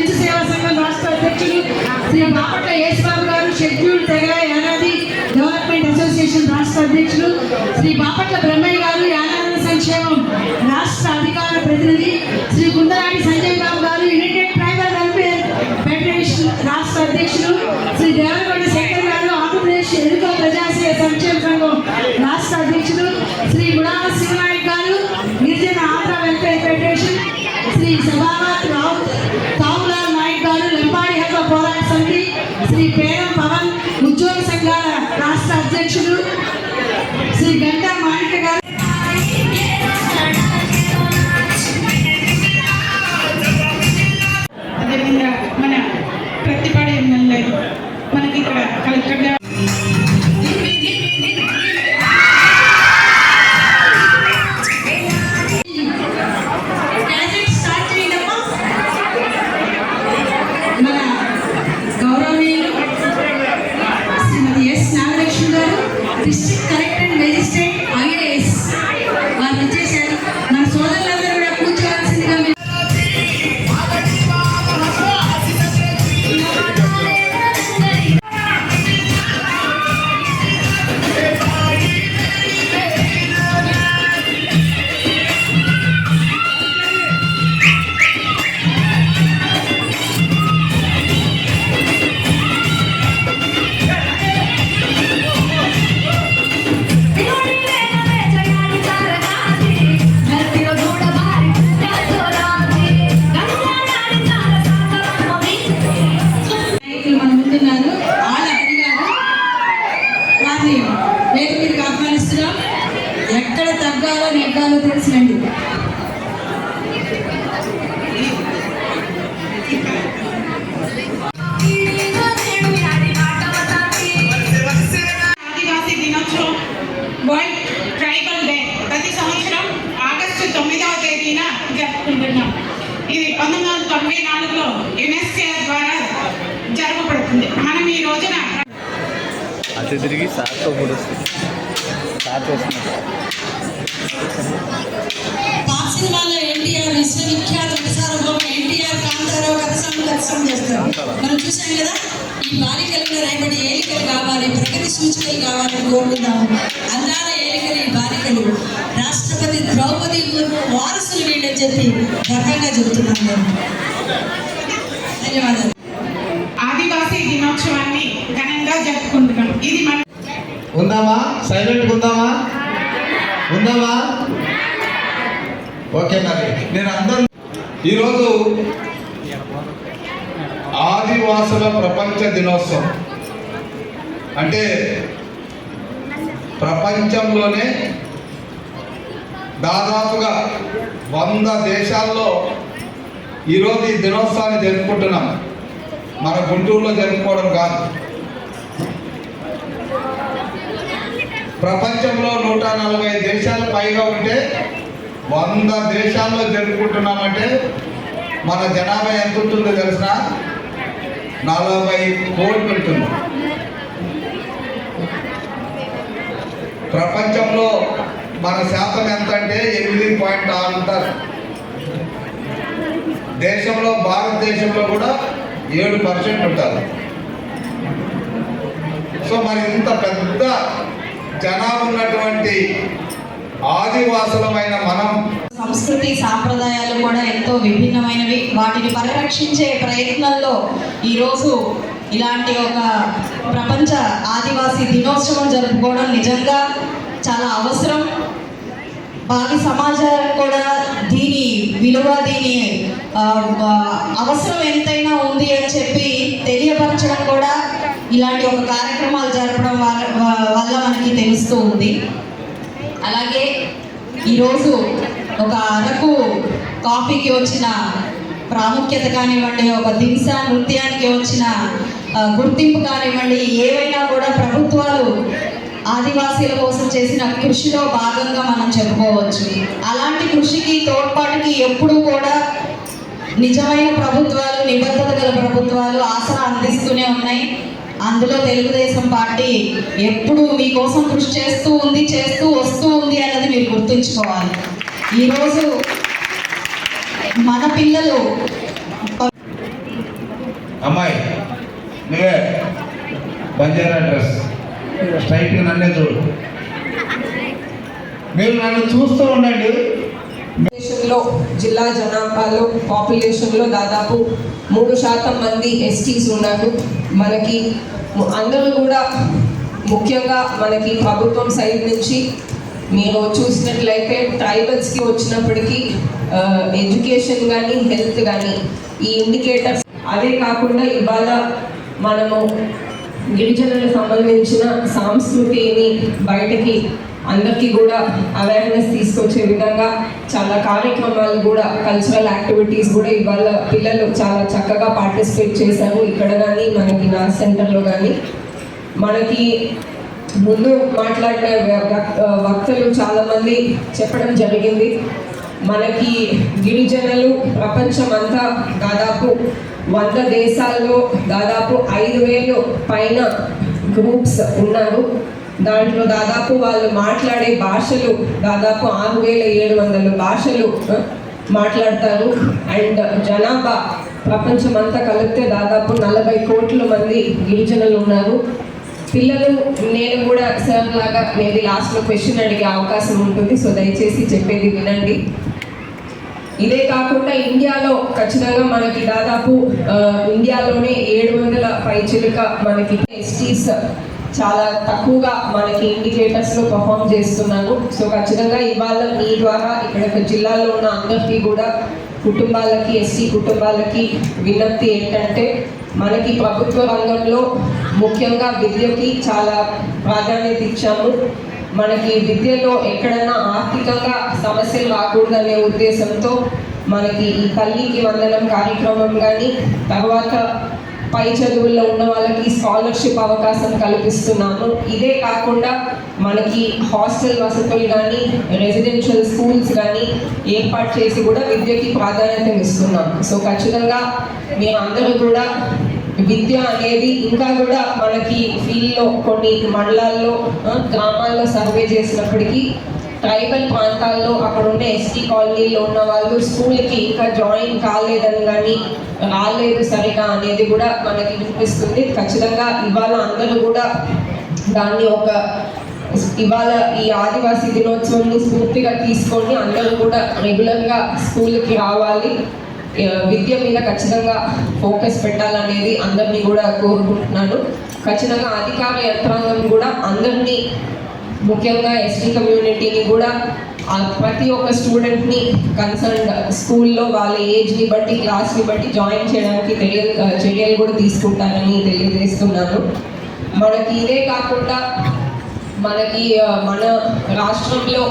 Bench సేవా సంఘం రాష్ట్ర అధ్యక్షులు శ్రీ బాపట్ల యేసుబాబు గారు షెడ్యూల్ తెగ యానాది డెవలప్మెంట్ అసోసియేషన్ రాష్ట్ర అధ్యక్షులు శ్రీ బాపట్ల బ్రహ్మయ్య గారు యానాది సంక్షేమం రాష్ట్ర అధికార ప్రతినిధి శ్రీ గుండరాణి సంజయ్ బాబు జరుపుకుంటున్నాం ఇది పంతొమ్మిది వందల తొంభై నాలుగులో యునెస్కో ద్వారా జరపబడుతుంది మనం ఈ రోజున అటు తిరిగి సార్తో కూడా వస్తుంది. సార్ వస్తున్నారు పాత సినిమాలో ఎన్టీఆర్ విశ్వవిఖ్యాత ప్రసారంలో ఎన్టీఆర్ కాంతారావు కథసం కథసం చేస్తారు. మనం చూసాం కదా? ఈ బాలికలు రేపటి ఏలికలు కావాలి ప్రగతి సూచికలు కావాలని కోరుకుందాము. అందాల ఏలికలు ఈ బాలికలు రాష్ట్రపతి ద్రౌపది ముర్ము వారసులు వీళ్ళని చెప్పి గర్వంగా చెబుతున్నాను నేను. ధన్యవాదాలు. ఆదివాసీ దినోత్సవాన్ని ఘనంగా జరుపుకుంటున్నాం. ఇది మన ఉందామా? సైలెంట్గా ఉందామా? ఉందామా? ఓకే మరి నేను అందరూ ఈరోజు ఆదివాసుల ప్రపంచ దినోత్సవం. అంటే ప్రపంచంలోనే దాదాపుగా వంద దేశాల్లో ఈరోజు ఈ దినోత్సవాన్ని జరుపుకుంటున్నాం. మన గుంటూరులో జరుపుకోవడం కాదు. ప్రపంచంలో నూట నలభై దేశాలు పైగా ఉంటే వంద దేశాల్లో జరుపుకుంటున్నామంటే మన జనాభా ఎంత ఉంటుందో తెలిసిన నలభై కోట్లు ఉంటుంది. ప్రపంచంలో మన శాతం ఎంత అంటే ఎనిమిది పాయింట్ ఆరు ఉంటారు దేశంలో భారతదేశంలో కూడా ఏడు పర్సెంట్ ఉంటారు. సో మరి ఇంత పెద్ద జనాభా ఉన్నటువంటి ఆదివాసులమైన మనం సంస్కృతి సాంప్రదాయాలు కూడా ఎంతో విభిన్నమైనవి. వాటిని పరిరక్షించే ప్రయత్నంలో ఈరోజు ఇలాంటి ఒక ప్రపంచ ఆదివాసీ దినోత్సవం జరుపుకోవడం నిజంగా చాలా అవసరం. భావి సమాజం కూడా దీని విలువ దీని అవసరం ఎంతైనా ఉంది అని చెప్పి తెలియపరచడం కూడా ఇలాంటి ఒక కార్యక్రమాలు జరపడం వల్ల వల్ల మనకి తెలుస్తూ ఉంది. అలాగే ఈరోజు ఒక అరకు కాఫీకి వచ్చిన ప్రాముఖ్యత కానివ్వండి ఒక దింస నృత్యానికి వచ్చిన గుర్తింపు కానివ్వండి ఏవైనా కూడా ప్రభుత్వాలు ఆదివాసీల కోసం చేసిన కృషిలో భాగంగా మనం చెప్పుకోవచ్చు. అలాంటి కృషికి తోడ్పాటుకి ఎప్పుడూ కూడా నిజమైన ప్రభుత్వాలు నిబద్ధత గల ప్రభుత్వాలు ఆసరా అందిస్తూనే ఉన్నాయి. అందులో తెలుగుదేశం పార్టీ ఎప్పుడు మీకోసం కృషి చేస్తూ ఉంది చేస్తూ వస్తూ ఉంది అన్నది మీరు గుర్తుంచుకోవాలి. ఈరోజు మన పిల్లలు అమ్మాయి నువ్వే బంజారా డ్రెస్. స్ట్రైట్గా నన్నే చూడు. మీరు నన్ను చూస్తూ ఉండండి. పాపులేషన్లో జిల్లా జనాభాలో పాపులేషన్లో దాదాపు మూడు శాతం మంది ఎస్టీస్ ఉన్నారు. మనకి అందరూ కూడా ముఖ్యంగా మనకి ప్రభుత్వం సైడ్ నుంచి మీరు చూసినట్లయితే ట్రైబల్స్కి వచ్చినప్పటికీ ఎడ్యుకేషన్ కానీ హెల్త్ కానీ ఈ ఇండికేటర్స్ అదే కాకుండా ఇవాళ మనము గిరిజనులకు సంబంధించిన సంస్కృతిని బయటకి అందరికీ కూడా అవేర్నెస్ తీసుకొచ్చే విధంగా చాలా కార్యక్రమాలు కూడా కల్చరల్ యాక్టివిటీస్ కూడా ఇవాళ పిల్లలు చాలా చక్కగా పార్టిసిపేట్ చేశారు. ఇక్కడ కానీ మనకి నా సెంటర్లో కానీ మనకి ముందు మాట్లాడిన వక్తలు చాలామంది చెప్పడం జరిగింది. మనకి గిరిజనులు ప్రపంచం అంతా దాదాపు వంద దేశాల్లో దాదాపు ఐదు వేలు పైన గ్రూప్స్ ఉన్నారు. దాంట్లో దాదాపు వాళ్ళు మాట్లాడే భాషలు దాదాపు ఆరు వేల ఏడు వందల భాషలు మాట్లాడతారు. అండ్ జనాభా ప్రపంచం అంతా కలిపితే దాదాపు నలభై కోట్ల మంది గిరిజనులు ఉన్నారు. పిల్లలు నేను కూడా సార్ లాగా మేబీ లాస్ట్లో క్వశ్చన్ అడిగే అవకాశం ఉంటుంది. సో దయచేసి చెప్పేది వినండి. ఇదే కాకుండా ఇండియాలో ఖచ్చితంగా మనకి దాదాపు ఇండియాలోనే ఏడు వందల పైచిలుక మనకి ఎస్టీస్ చాలా తక్కువగా మనకి ఇండికేటర్స్లో పర్ఫామ్ చేస్తున్నాను సో ఖచ్చితంగా ఇవాళ మీ ద్వారా ఇక్కడ జిల్లాలో ఉన్న అందరికీ కూడా కుటుంబాలకి ఎస్సీ కుటుంబాలకి విన్నప్తి ఏంటంటే మనకి ప్రభుత్వ రంగంలో ముఖ్యంగా విద్యకి చాలా ప్రాధాన్యత ఇచ్చాము. మనకి విద్యలో ఎక్కడైనా ఆర్థికంగా సమస్యలు రాకూడదనే ఉద్దేశంతో మనకి ఈ తల్లికి వందనం కార్యక్రమం కానీ తర్వాత పై చదువుల్లో ఉన్న వాళ్ళకి స్కాలర్షిప్ అవకాశం కల్పిస్తున్నాము. ఇదే కాకుండా మనకి హాస్టల్ వసతులు కానీ రెసిడెన్షియల్ స్కూల్స్ కానీ ఏర్పాటు చేసి కూడా విద్యకి ప్రాధాన్యత ఇస్తున్నాం సో ఖచ్చితంగా మీరు అందరూ కూడా విద్య అనేది ఇంకా కూడా మనకి ఫీల్డ్లో కొన్ని మండలాల్లో గ్రామాల్లో సర్వే చేసినప్పటికీ ట్రైబల్ ప్రాంతాల్లో అక్కడ ఉన్న ఎస్టీ కాలనీలో ఉన్న వాళ్ళు స్కూల్కి ఇంకా జాయిన్ కాలేదని కానీ రాలేదు సరిగా అనేది కూడా మనకి వినిపిస్తుంది. ఖచ్చితంగా ఇవాళ అందరూ కూడా దాన్ని ఒక ఇవాళ ఈ ఆదివాసీ దినోత్సవం స్ఫూర్తిగా తీసుకొని అందరూ కూడా రెగ్యులర్గా స్కూల్కి రావాలి. విద్య మీద ఖచ్చితంగా ఫోకస్ పెట్టాలనేది అందరినీ కూడా కోరుకుంటున్నాను. ఖచ్చితంగా అధికార యంత్రాంగం కూడా అందరినీ ముఖ్యంగా ఎస్టీ కమ్యూనిటీని కూడా ప్రతి ఒక్క స్టూడెంట్ని కన్సర్న్ స్కూల్లో వాళ్ళ ఏజ్ని బట్టి క్లాస్ని బట్టి జాయిన్ చేయడానికి తెలియ చర్యలు కూడా తీసుకుంటారని తెలియజేస్తున్నాను. మనకి ఇదే కాకుండా మనకి మన రాష్ట్రంలో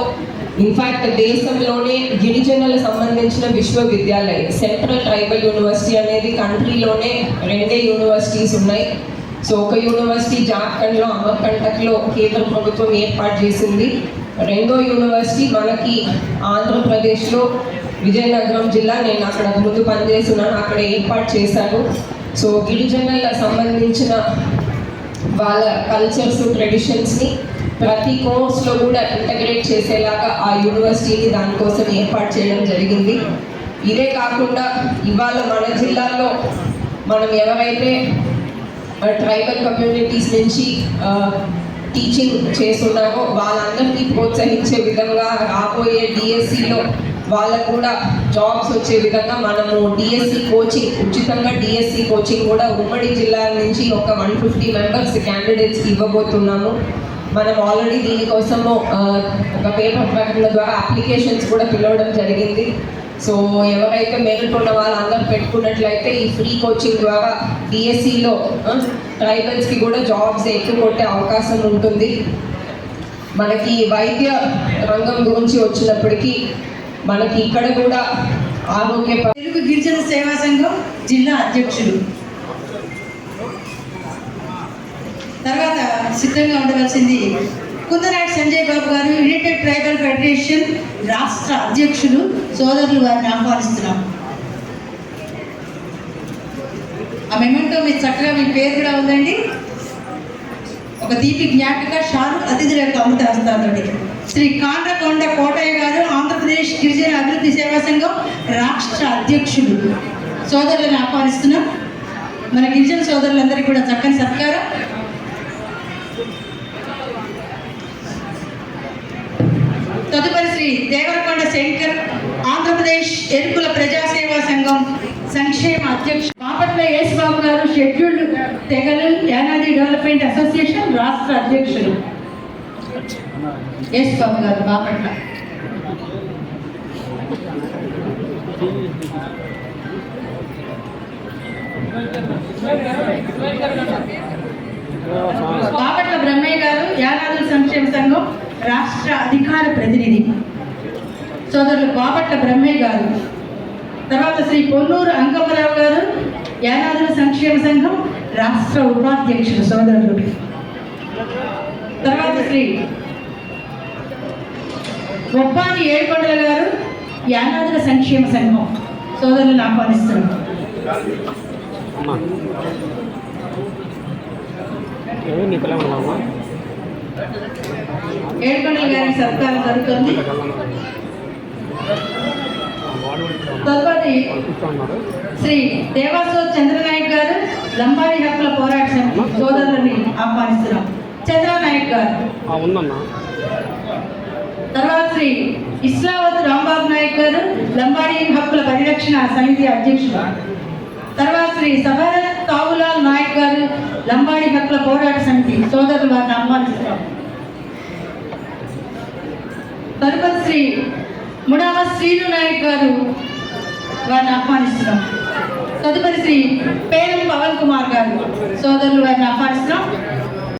ఇన్ఫాక్ట్ దేశంలోనే గిరిజనుల సంబంధించిన విశ్వవిద్యాలయం సెంట్రల్ ట్రైబల్ యూనివర్సిటీ అనేది కంట్రీలోనే రెండే యూనివర్సిటీస్ ఉన్నాయి. సో ఒక యూనివర్సిటీ జార్ఖండ్లో అమర్కంటక్లో కేంద్ర ప్రభుత్వం ఏర్పాటు చేసింది. రెండో యూనివర్సిటీ మనకి ఆంధ్రప్రదేశ్లో విజయనగరం జిల్లా నేను అక్కడ ముందు పనిచేస్తున్నాను అక్కడ ఏర్పాటు చేశారు. సో గిరిజనుల సంబంధించిన వాళ్ళ కల్చర్స్ ట్రెడిషన్స్ని ప్రతి కోర్స్లో కూడా ఇంటగ్రేట్ చేసేలాగా ఆ యూనివర్సిటీని దానికోసం ఏర్పాటు చేయడం జరిగింది. ఇదే కాకుండా ఇవాళ మన జిల్లాలో మనం ఎవరైతే ట్రైబల్ కమ్యూనిటీస్ నుంచి టీచింగ్ చేస్తున్నామో వాళ్ళందరినీ ప్రోత్సహించే విధంగా రాబోయే డిఎస్సిలో వాళ్ళకు కూడా జాబ్స్ వచ్చే విధంగా మనము డిఎస్సి కోచింగ్ ఉచితంగా డిఎస్సి కోచింగ్ కూడా ఉమ్మడి జిల్లా నుంచి ఒక వన్ ఫిఫ్టీ మెంబర్స్ క్యాండిడేట్స్కి ఇవ్వబోతున్నాము. మనం ఆల్రెడీ దీనికోసము ఒక పేపర్ ప్రకటన ద్వారా అప్లికేషన్స్ కూడా పిలవడం జరిగింది. సో ఎవరైతే మేలుకున్న వాళ్ళందరూ పెట్టుకున్నట్లయితే ఈ ఫ్రీ కోచింగ్ ద్వారా డిఎస్సిలో ట్రైబల్స్కి కూడా జాబ్స్ ఎక్కువ కొట్టే అవకాశం ఉంటుంది. మనకి వైద్య రంగం గురించి వచ్చినప్పటికీ మనకి ఇక్కడ కూడా ఆరోగ్య తెలుగు గిరిజన సేవా సంఘం జిల్లా అధ్యక్షుడు. తర్వాత సిద్ధంగా ఉండవలసింది కుందనాటి సంజయ్ బాబు గారు యునైటెడ్ ట్రైబల్ ఫెడరేషన్ రాష్ట్ర అధ్యక్షులు సోదరులు వారిని ఆహ్వానిస్తున్నాం. ఆ మెమెంటో మీ చక్కగా మీ పేరు కూడా ఉందండి. ఒక తీపి జ్ఞాపిక షారు అతిథుల యొక్క అమృత శ్రీ కాండ్రకొండ కోటయ్య గారు ఆంధ్రప్రదేశ్ గిరిజన అభివృద్ధి సేవా సంఘం రాష్ట్ర అధ్యక్షులు. సోదరులను ఆహ్వానిస్తున్నాం. మన గిరిజన సోదరులందరికీ కూడా చక్కని సత్కారం. తదుపరి శ్రీ దేవరకొండ శంకర్ ఆంధ్రప్రదేశ్ ఎరుకుల ప్రజాసేవా సంఘం సంక్షేమ అధ్యక్షుడు బాపట్ల యేసుబాబు గారు షెడ్యూల్డ్ తెగలు యానాది డెవలప్మెంట్ అసోసియేషన్ రాష్ట్ర అధ్యక్షుడు యేసుబాబు గారు బాపట్ల. బాపట్ల బ్రహ్మయ్య గారు యానాదుల సంక్షేమ సంఘం రాష్ట్ర అధికార ప్రతినిధి. సోదరులు బాపట్ల బ్రహ్మయ్య గారు. తర్వాత శ్రీ పొన్నూరు అంకమ్మరావు గారు యానాదుల సంక్షేమ సంఘం రాష్ట్ర ఉపాధ్యక్షుడు సోదరులు. తర్వాత శ్రీ ఒప్పాని ఏడుకొండల గారు యానాదుల సంక్షేమ సంఘం సోదరులను ఆహ్వానిస్తున్నారు అమ్మా ఉన్నామా ఏడుకొండల గారి సత్కారం జరుగుతుంది. తదుపరి శ్రీ దేవాసో చంద్రనాయక్ గారు లంబాడి హక్కుల పోరాట సమితి సోదరులని ఆహ్వానిస్తున్నాం. చంద్రనాయక్ గారు. తర్వాత శ్రీ ఇస్లావత్ రాంబాబు నాయక్ గారు లంబాడి హక్కుల పరిరక్షణ సమితి అధ్యక్షుడు తర్వాత శ్రీ సభరత్ కావులాల్ నాయక్ గారు లంబాడి హక్కుల పోరాట సమితి సోదరులు వారిని ఆహ్వానిస్తున్నాం. తదుపరి శ్రీ ముడావ శ్రీను నాయక్ గారు వారిని ఆహ్వానిస్తున్నాం. తదుపరి శ్రీ పేరం పవన్ కుమార్ గారు సోదరులు వారిని ఆహ్వానిస్తున్నాం.